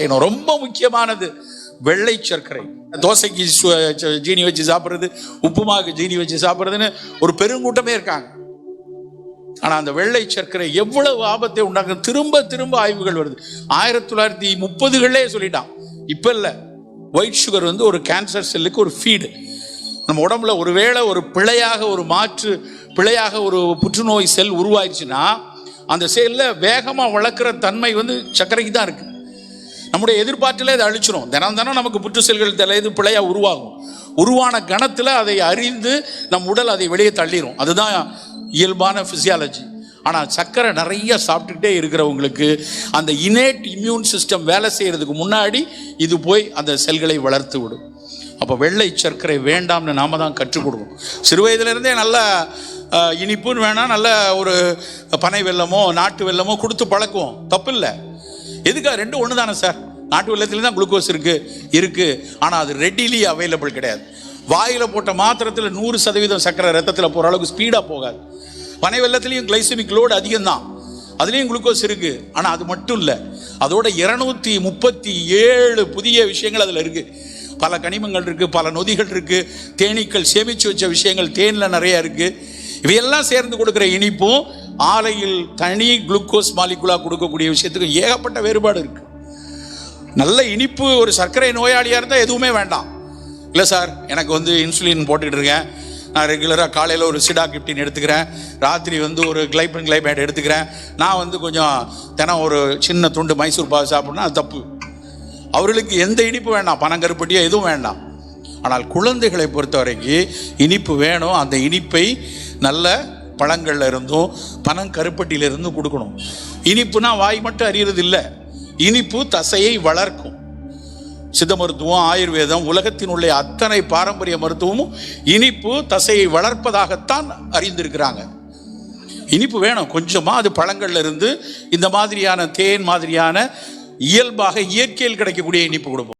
ஏன்னா ரொம்ப முக்கியமானது வெள்ளை சர்க்கரை. தோசைக்கு சு- ஜீனி வச்சு சாப்பிட்றது உப்புமாவுக்கு ஜீனி வச்சு சாப்பிட்றதுன்னு ஒரு பெருங்கூட்டமே இருக்காங்க. ஆனால் அந்த வெள்ளை சர்க்கரை எவ்வளவு ஆபத்தை உண்டாக்கும் திரும்ப திரும்ப ஆய்வுகள் வருது. ஆயிரத்தி தொள்ளாயிரத்தி முப்பதுகளே சொல்லிட்டான். இப்போ இல்லை. ஒயிட் சுகர் வந்து ஒரு கேன்சர் செல்லுக்கு ஒரு ஃபீடு நம்ம உடம்புல ஒருவேளை ஒரு பிழையாக ஒரு மாற்று பிழையாக ஒரு புற்றுநோய் செல் உருவாயிருச்சுன்னா அந்த செல்லில் வேகமாக வளர்க்குற தன்மை வந்து சர்க்கரைக்கு தான் இருக்கு. நம்முடைய எதிர்பார்ட்டிலே அதை அழிச்சிரும். தினம் தினம் நமக்கு புற்று செல்கள் தலையது பிழையாக உருவாகும். உருவான கணத்தில் அதை அறிந்து நம் உடல் அதை வெளியே தள்ளிடும் அதுதான் இயல்பான ஃபிசியாலஜி ஆனால் சர்க்கரை நிறைய சாப்பிட்டுக்கிட்டே இருக்கிறவங்களுக்கு அந்த இனேட் இம்யூன் சிஸ்டம் வேலை செய்கிறதுக்கு முன்னாடி இது போய் அந்த செல்களை வளர்த்து விடும். அப்போ வெள்ளை சர்க்கரை வேண்டாம்னு நாம தான் கற்றுக் கொடுக்கணும். சிறு வயதுலேருந்தே நல்ல இனிப்புன்னு வேணால் நல்ல ஒரு பனை வெல்லமோ நாட்டு வெல்லமோ கொடுத்து பழக்குவோம். தப்பு இல்லை எதுக்கா ரெண்டும் ஒன்று தானே சார் நாட்டு வெள்ளத்தில் தான் குளுக்கோஸ் இருக்குது இருக்குது ஆனால் அது ரெடிலி அவைலபிள் கிடையாது. வாயில் போட்ட மாத்திரத்தில் நூறு சதவீதம் சக்கரை ரத்தத்தில் போகிற அளவுக்கு ஸ்பீடாக போகாது. பனை வெள்ளத்துலேயும் கிளைசமிக் லோடு அதிகம்தான். அதுலேயும் குளுக்கோஸ் இருக்குது ஆனால் அது மட்டும் இல்லை. அதோட இருநூத்தி முப்பத்தி ஏழு புதிய விஷயங்கள் அதில் இருக்குது பல கனிமங்கள் இருக்குது பல நொதிகள் இருக்குது தேனீக்கள் சேமித்து வச்ச விஷயங்கள் தேனில் நிறையா இருக்குது இவையெல்லாம் சேர்ந்து கொடுக்குற இனிப்பும் ஆலையில் தனி குளுக்கோஸ் மாலிகுலா கொடுக்கக்கூடிய விஷயத்துக்கு ஏகப்பட்ட வேறுபாடு இருக்கு. நல்ல இனிப்பு ஒரு சர்க்கரை நோயாளியாக இருந்தால் எதுவுமே வேண்டாம். இல்லை சார் எனக்கு வந்து இன்சுலின் போட்டுக்கிட்டு இருக்கேன். நான் ரெகுலராக காலையில் ஒரு சிடா கிப்டின் எடுத்துக்கிறேன். ராத்திரி வந்து ஒரு கிளைபன் கிளைபேட் எடுத்துக்கிறேன். நான் வந்து கொஞ்சம் தினம் ஒரு சின்ன துண்டு மைசூர் பாகு சாப்பிட்னா அது தப்பு. அவர்களுக்கு எந்த இனிப்பு வேண்டாம். பனங்கருப்பட்டியோ எதுவும் வேண்டாம். ஆனால் குழந்தைகளை பொறுத்த வரைக்கும் இனிப்பு வேணும். அந்த இனிப்பை நல்ல பழங்கள்ல இருந்தும் பனங்கருப்பட்டியில இருந்தும் கொடுக்கணும். இனிப்புனா வாய் மட்டும் அறியறது இல்லை இனிப்பு தசையை வளர்க்கும். சித்த மருத்துவம் ஆயுர்வேதம் உலகத்தின் உள்ள அத்தனை பாரம்பரிய மருத்துவமும் இனிப்பு தசையை வளர்ப்பதாகத்தான் அறிந்திருக்கிறாங்க. இனிப்பு வேணும் கொஞ்சமா அது பழங்கள்ல இருந்து இந்த மாதிரியான தேன் மாதிரியான இயல்பாக இயற்கையில் கிடைக்கக்கூடிய இனிப்பு கொடுப்போம்.